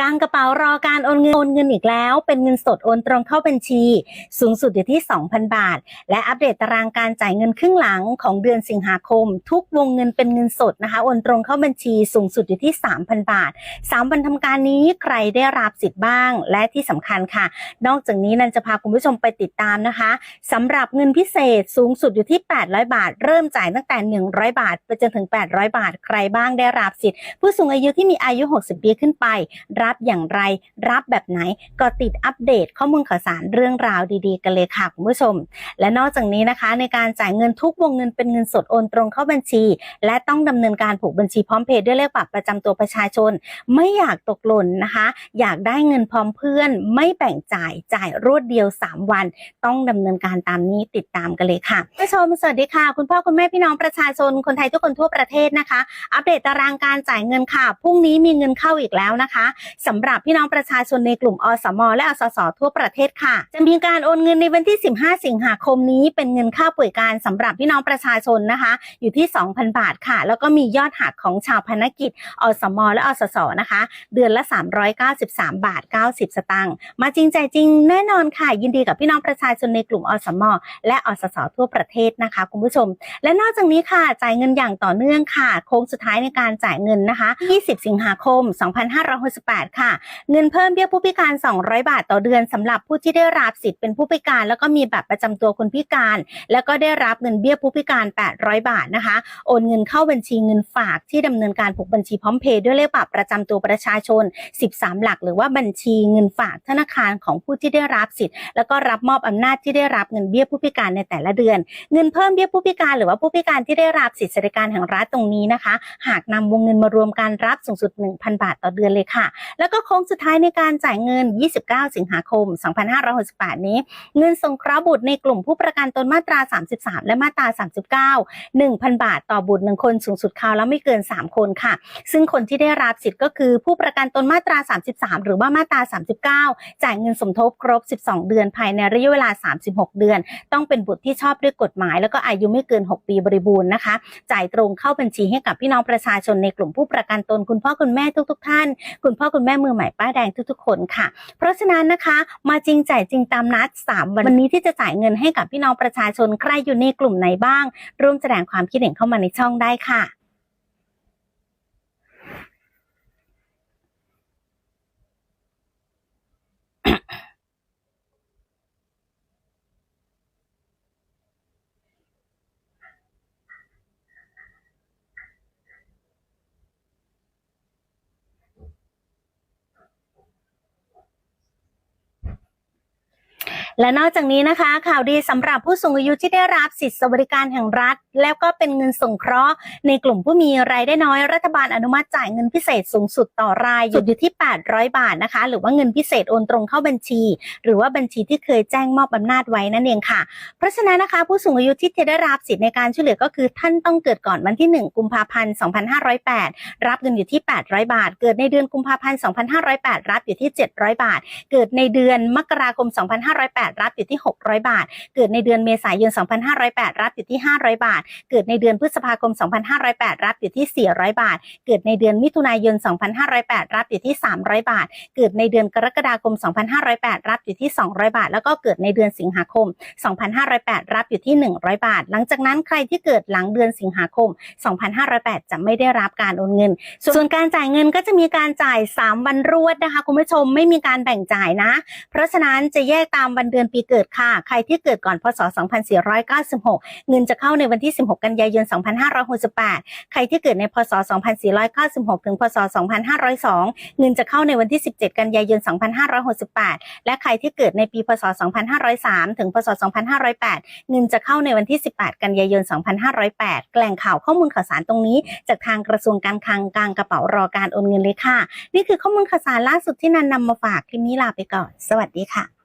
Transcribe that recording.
กางกระเป๋ารอการโอนเงินโอนเงินอีกแล้ว เป็นเงินสดโอนตรงเข้าบัญชี สูงสุดอยู่ที่ 2,000 บาท และอัปเดตตารางการจ่ายเงินครึ่งหลังของเดือนสิงหาคม ทุกวงเงินเป็นเงินสดนะคะโอนตรงเข้าบัญชีสูงสุดอยู่ที่ 3,000 บาท 3 วันทำการนี้ใครได้รับสิทธิ์บ้าง และที่สำคัญค่ะ นอกจากนี้นันจะพาคุณผู้ชมไปติดตามนะคะสำหรับเงินพิเศษสูงสุดอยู่ที่ 800 บาท เริ่มจ่ายตั้งแต่ 100 บาท ไปจนถึง 800 บาท ใครบ้างได้รับสิทธิ์ ผู้สูงอายุที่มีอายุ 60 ปีขึ้นไปรับอย่างไร รับแบบไหนก็ติดอัปเดตข้อมูลข่าวสารเรื่องราวดีๆ กันเลยค่ะคุณผู้ชม และนอกจากนี้นะคะ ในการจ่ายเงินทุกวงเงินเป็นเงินสดโอนตรงเข้าบัญชี และต้องดำเนินการผูกบัญชีพร้อมเพย์ด้วยเลขบัตรประจำตัวประชาชน ไม่อยากตกหล่นนะคะ อยากได้เงินพร้อมเพื่อน ไม่แบ่งจ่ายจ่ายรวดเดียว 3 วัน ต้องดำเนินการตามนี้ติดตามกันเลยค่ะผู้ชมสวัสดีค่ะ คุณพ่อคุณแม่พี่น้องประชาชนคนไทยทุกคนทั่วประเทศนะคะ อัปเดตตารางการจ่ายเงินค่ะพรุ่งนี้มีเงินเข้าอีกแล้วนะคะสำหรับพี่น้องประชาชนในกลุ่มอสม และอสสทั่วประเทศค่ะ จะมีการโอนเงินในวันที่ 15 สิงหาคมนี้ เป็นเงินค่าป่วยการสำหรับพี่น้องประชาชนนะคะ อยู่ที่ 2,000 บาทค่ะ แล้วก็มียอดหักของชาวพนักกิจ อสม และอสสนะคะ เดือนละ 393 บาท 90 สตางค์มาจริงใจจริงแน่นอนค่ะ ยินดีกับพี่น้องประชาชนในกลุ่มอสม และอสสทั่วประเทศนะคะคุณผู้ชม และนอกจากนี้ค่ะจ่ายเงินอย่างต่อเนื่องค่ะ โค้งสุดท้ายในการจ่ายเงินนะคะ 20 สิงหาคม 2568ค่ะ เงินเพิ่มเบี้ยผู้พิการ 200 บาทต่อเดือนสำหรับผู้ที่ได้รับสิทธิ์เป็นผู้พิการ แล้วก็มีบัตรประจำตัวคนพิการ แล้วก็ได้รับเงินเบี้ยผู้พิการ 800 บาทนะคะ โอนเงินเข้าบัญชีเงินฝากที่ดำเนินการผูกบัญชีพร้อมเพย์ด้วยเลขบัตรประจำตัวประชาชน 13 หลัก หรือว่าบัญชีเงินฝากธนาคารของผู้ที่ได้รับสิทธิ์ แล้วก็รับมอบอำนาจที่ได้รับเงินเบี้ยผู้พิการในแต่ละเดือน เงินเพิ่มเบี้ยผู้พิการ หรือว่าผู้พิการที่ได้รับสิทธิสวัสดิการแห่งรัฐตรงนี้นะคะ หากนำวงเงินมารวมกันรับสูงสุด 1,000 บาทต่อเดือนเลยค่ะแล้วก็โค้งสุดท้ายในการจ่ายเงิน 29 สิงหาคม 2568 นี้ เงินสงเคราะห์บุตรในกลุ่มผู้ประกันตนมาตรา 33 และมาตรา 39 1,000 บาทต่อบุตรหนึ่งคนสูงสุดคราวแล้วไม่เกิน 3 คนค่ะ ซึ่งคนที่ได้รับสิทธิ์ก็คือผู้ประกันตนมาตรา 33 หรือว่ามาตรา 39 จ่ายเงินสมทบครบ 12 เดือนภายในระยะเวลา 36 เดือน ต้องเป็นบุตรที่ชอบด้วยกฎหมาย แล้วก็อายุไม่เกิน 6 ปีบริบูรณ์นะคะ จ่ายตรงเข้าบัญชีให้กับพี่น้องประชาชนในกลุ่มผู้ประกันตนคุณพ่อคุณแม่ทุก ๆ ท่าน คุณพ่อคุณแม่มือใหม่ป้ายแดงทุกๆคนค่ะ เพราะฉะนั้นนะคะมาจริงจ่ายจริงตามนัด3วันวันนี้ที่จะจ่ายเงินให้กับพี่น้องประชาชนใครอยู่ในกลุ่มไหนบ้าง ร่วมแสดงความคิดเห็นเข้ามาในช่องได้ค่ะ และนอกจากนี้นะคะ ข่าวดีสำหรับผู้สูงอายุที่ได้รับสิทธิสวัสดิการแห่งรัฐ แล้วก็เป็นเงินสงเคราะห์ ในกลุ่มผู้มีรายได้น้อยรัฐบาลอนุมัติจ่ายเงินพิเศษสูงสุดต่อรายอยู่ที่ 800 บาทนะคะ หรือว่าเงินพิเศษโอนตรงเข้าบัญชี หรือว่าบัญชีที่เคยแจ้งมอบอำนาจไว้นั่นเองค่ะ เพราะฉะนั้นนะคะ ผู้สูงอายุที่จะได้รับสิทธิในการช่วยเหลือก็คือท่านต้องเกิดก่อนวันที่ 1 กุมภาพันธ์ 2508 รับเงินอยู่ที่ 800 บาท เกิดในเดือนกุมภาพันธ์ 2508 รับอยู่ที่ 700 บาท เกิดในเดือนมกราคม 2508รับอยู่ที่ 600 บาท เกิดในเดือนเมษายน 2508 รับอยู่ที่ 500 บาท เกิดในเดือนพฤษภาคม 2508 รับอยู่ที่ 400 บาท เกิดในเดือนมิถุนายน 2508 รับอยู่ที่ 300 บาท เกิดในเดือนกรกฎาคม 2508 รับอยู่ที่ 200 บาท แล้วก็เกิดในเดือนสิงหาคม 2508 รับอยู่ที่ 100 บาท หลังจากนั้นใครที่เกิดหลังเดือนสิงหาคม 2508 จะไม่ได้รับการโอนเงิน ส่วนการจ่ายเงินก็จะมีการจ่าย 3 วันรวดนะคะคุณผู้ชมไม่มีการแบ่งจ่ายนะ เพราะฉะนั้นจะแยกตามวันเดือนปีเกิดค่ะ ใครที่เกิดก่อนพศ 2496 เงินจะเข้าในวันที่ 16 กันยายน 2568 ใครที่เกิดในพศ 2496 ถึง พศ 2502 เงินจะเข้าในวันที่ 17 กันยายน 2568 และใครที่เกิดในปี พศ 2503 ถึง พศ 2508 เงินจะเข้าในวันที่ 18 กันยายน 2508แกล่งข่าวข้อมูลข่าวสารตรงนี้ จากทางกระทรวงการคลังกลางกระเป๋ารอการโอนเงินเลยค่ะ นี่คือข้อมูลข่าวสารล่าสุดที่นันนำมาฝากคลิปนี้ลาไปก่อน สวัสดีค่ะ